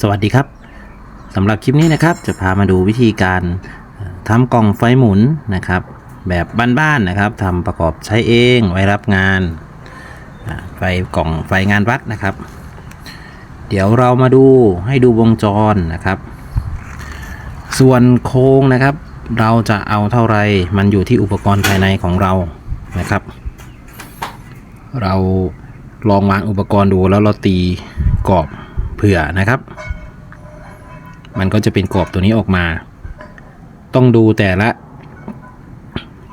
สวัสดีครับสำหรับคลิปนี้นะครับ จะพามาดูวิธีการทำกล่องไฟหมุนนะครับ แบบบ้านๆนะครับทำประกอบใช้เองไว้รับงานไฟกล่องไฟงานวัดนะครับ เดี๋ยวเรามาดูให้ดูวงจรนะครับ ส่วนโค้งนะครับ เราจะเอาเท่าไรมันอยู่ที่อุปกรณ์ภายในของเรานะครับ เราลองวางอุปกรณ์ดูแล้วเราตีกรอบ ผื่อนะครับ มันก็จะเป็นกรอบตัวนี้ออกมา ต้องดูแต่ละ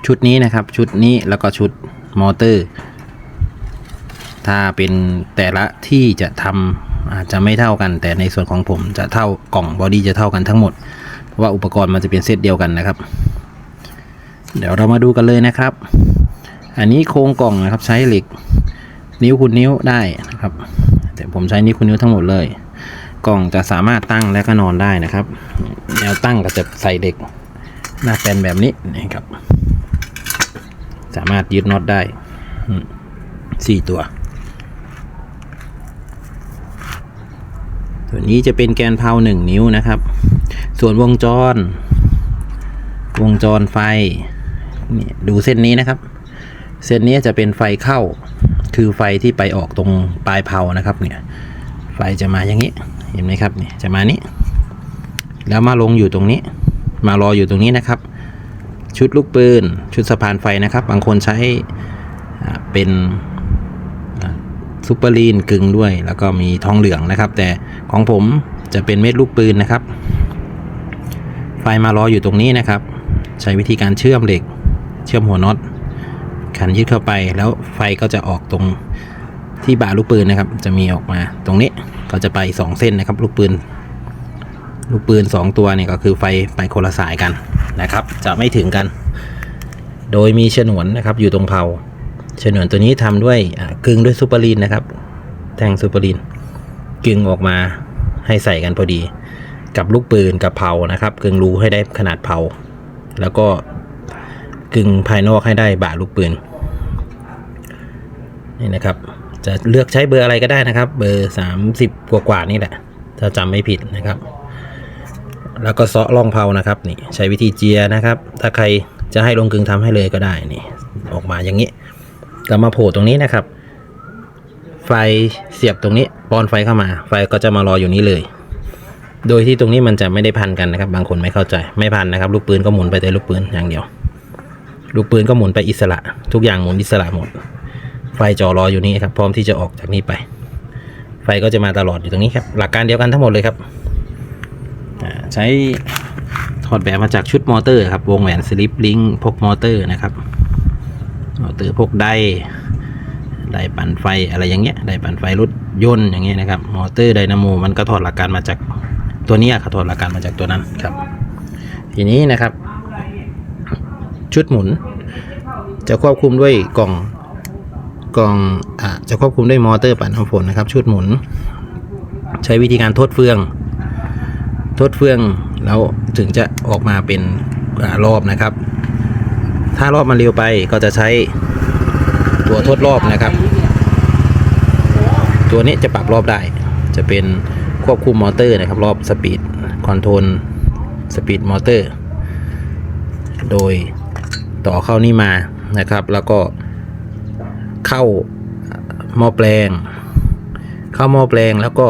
ชุดนี้นะครับ ชุดนี้แล้วก็ชุดมอเตอร์ ถ้าเป็นแต่ละที่จะทำอาจจะไม่เท่ากัน แต่ในส่วนของผมจะเท่ากล่องบอดี้จะเท่ากันทั้งหมด เพราะว่าอุปกรณ์มันจะเป็นเซตเดียวกันนะครับ เดี๋ยวเรามาดูกันเลยนะครับ อันนี้โครงกล่องนะครับใช้เหล็กนิ้วคุณนิ้วได้นะครับ แต่ผมใช้นิ้วคุณนิ้วทั้งหมดเลย กล่องจะสามารถตั้งและก็นอนได้นะครับ แนวตั้งก็จะใส่เหล็กหน้าแปนแบบนี้นะครับ สามารถยึดน็อตได้สี่ตัว ตัวนี้จะเป็นแกนเพาหนึ่งนิ้วนะครับ ส่วนวงจร วงจรไฟนี่ดูเส้นนี้นะครับ เส้นนี้จะเป็นไฟเข้า คือไฟที่ไปออกตรงปลายเพานะครับ เนี่ย ไฟจะมาอย่างนี้ เห็นไหมครับเนี่ยจะมานี้ แล้วมาลงอยู่ตรงนี้ มารออยู่ตรงนี้นะครับ ชุดลูกปืน ชุดสะพานไฟนะครับ บางคนใช้เป็นซูเปอร์ลีนกึ่งด้วย แล้วก็มีทองเหลืองนะครับ แต่ของผมจะเป็นเม็ดลูกปืนนะครับ ไฟมารออยู่ตรงนี้นะครับ ใช้วิธีการเชื่อมเหล็ก เชื่อมหัวน็อต ขันยึดเข้าไปแล้วไฟก็จะออกตรงที่บ่าลูกปืนนะครับ จะมีออกมาตรงนี้ก็จะไปสองเส้นนะครับ ลูกปืน ลูกปืนสองตัวเนี่ยก็คือไฟไปคนละสายกันนะครับ จะไม่ถึงกัน โดยมีฉนวนนะครับ อยู่ตรงเพาฉนวนตัวนี้ทำด้วยกึ่งด้วยซูเปอร์ลีนนะครับ แท่งซูเปอร์ลีนกึ่งออกมาให้ใส่กันพอดี กับลูกปืนกับเพานะครับกึ่งรูให้ได้ขนาดเพาแล้วก็กึ่งภายนอกให้ได้บ่าลูกปืน นี่นะครับ จะเลือกใช้เบอร์อะไรก็ได้นะครับ เบอร์ 30 กว่ากว่านี่แหละ ถ้าจำไม่ผิดนะครับ แล้วก็เซาะร่องเพานะครับนี่ใช้วิธีเจียนะครับ ถ้าใครจะให้ลงกึ่งทำให้เลยก็ได้นี่ออกมาอย่างนี้ก็มาโผล่ตรงนี้นะครับ ไฟเสียบตรงนี้ป้อนไฟเข้ามา ไฟก็จะมารออยู่นี้เลย โดยที่ตรงนี้มันจะไม่ได้พันกันนะครับ บางคนไม่เข้าใจไม่พันนะครับ ลูกปืนก็หมุนไปแต่ลูกปืนอย่างเดียว ลูกปืนก็หมุนไปอิสระ ทุกอย่างหมุนอิสระหมด ฟจอรออยู่นี่ครับพร้อมที่จะออกจากนี้ไป ไฟก็จะมาตลอดอยู่ตรงนี้ครับหลักการเดียวกันทั้งหมดเลยครับใช้ถอดแบบมาจากชุดมอเตอร์ครับวงแหวนสลิปลิงพกมอเตอร์นะครับมอเตอร์พกไดไดปั่นไฟอะไรอย่างเงี้ยไดปั่นไฟรถยนต์อย่างเงี้ยนะครับมอเตอร์ไดนาโมมันก็ถอดหลักการมาจากตัวนี้ครับถอดหลักการมาจากตัวนั้นครับ ทีนี้นะครับ ชุดหมุน จะควบคุมด้วยกล่อง กล่องอะจะควบคุมด้วยมอเตอร์ปั่นน้ำฝนนะครับ ชุดหมุน ใช้วิธีการทดเฟือง ทดเฟืองแล้วถึงจะออกมาเป็นอรอบนะครับ ถ้ารอบมันเร็วไปก็จะใช้ตัวทดรอบนะครับ ตัวนี้จะปรับรอบได้ จะเป็นควบคุมมอเตอร์นะครับ รอบสปีดคอนโทรลสปีดมอเตอร์ โดยต่อเข้านี่มานะครับ แล้วก็ เข้าหม้อแปลง เข้าหม้อแปลงแล้วก็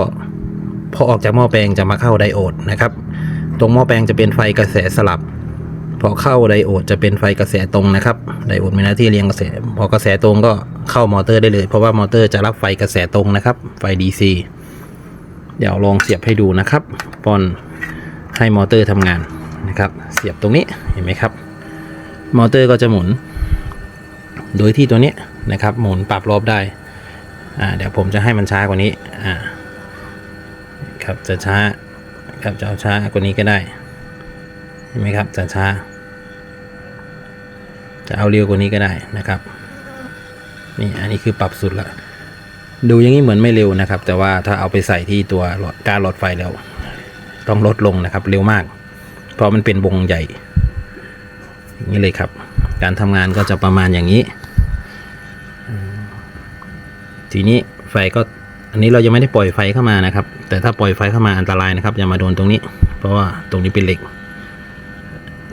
พอออกจากหม้อแปลงจะมาเข้าไดโอดนะครับ ตรงหม้อแปลงจะเป็นไฟกระแสสลับ พอเข้าไดโอดจะเป็นไฟกระแสตรงนะครับ ไดโอดมีหน้าที่เรียงกระแส พอกระแสตรงก็เข้ามอเตอร์ได้เลย เพราะว่ามอเตอร์จะรับไฟกระแสตรงนะครับ ไฟ DC เดี๋ยวลองเสียบให้ดูนะครับปอนให้มอเตอร์ทำงานนะครับ เสียบตรงนี้เห็นไหมครับ มอเตอร์ก็จะหมุน โดยที่ตัวนี้ นะครับหมุนปรับรอบได้เดี๋ยวผมจะให้มันช้ากว่านี้ครับจะช้าครับจะเอาช้ากว่านี้ก็ได้เห็นไหมครับจะช้า จะเอาเร็วกว่านี้ก็ได้นะครับนี่อันนี้คือปรับสุดละดูอย่างนี้เหมือนไม่เร็วนะครับ แต่ว่าถ้าเอาไปใส่ที่ตัวการหลอดไฟแล้ว ต้องลดลงนะครับเร็วมาก เพราะมันเป็นวงใหญ่อย่างนี้เลยครับ การทำงานก็จะประมาณอย่างนี้ ทีนี้ไฟก็อันนี้เรายังไม่ได้ปล่อยไฟเข้ามานะครับ แต่ถ้าปล่อยไฟเข้ามาอันตรายนะครับ อย่ามาโดนตรงนี้ เพราะว่าตรงนี้เป็นเหล็ก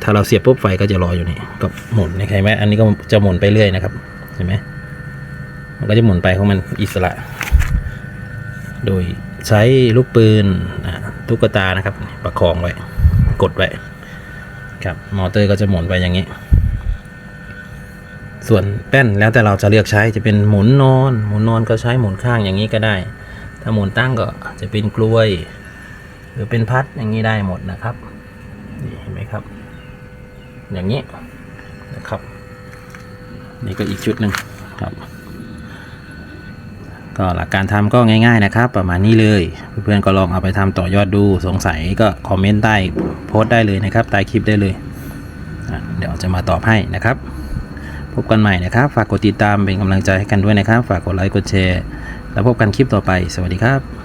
ถ้าเราเสียบปุ๊บไฟก็จะรออยู่นี่ก็หมุนนะเห็นไหมอันนี้ก็จะหมุนไปเรื่อยนะครับเห็นไหมมันก็จะหมุนไปของมันอิสระ โดยใช้ลูกปืนตุ๊กตานะครับ ประคองไว้ กดไว้ครับมอเตอร์ก็จะหมุนไปอย่างนี้ ส่วนแป้นแล้วแต่เราจะเลือกใช้จะเป็นหมุนนอน หมุนนอนก็ใช้หมุนข้างอย่างนี้ก็ได้ ถ้าหมุนตั้งก็จะเป็นกล้วย หรือเป็นพัดอย่างนี้ได้หมดนะครับนี่เห็นไหมครับ อย่างนี้นะครับนี่ก็อีกชุดหนึ่งครับ ก็หลักการทำก็ง่ายๆนะครับ ประมาณนี้เลยเพื่อนๆก็ลองเอาไปทำต่อยอดดูสงสัยก็คอมเมนต์ใต้โพสต์ได้เลยนะครับใต้คลิปได้เลย เดี๋ยวจะมาตอบให้นะครับ พบกันใหม่นะครับ ฝากกดติดตามเป็นกำลังใจให้กันด้วยนะครับ ฝากกดไลค์กดแชร์ แล้วพบกันคลิปต่อไป สวัสดีครับ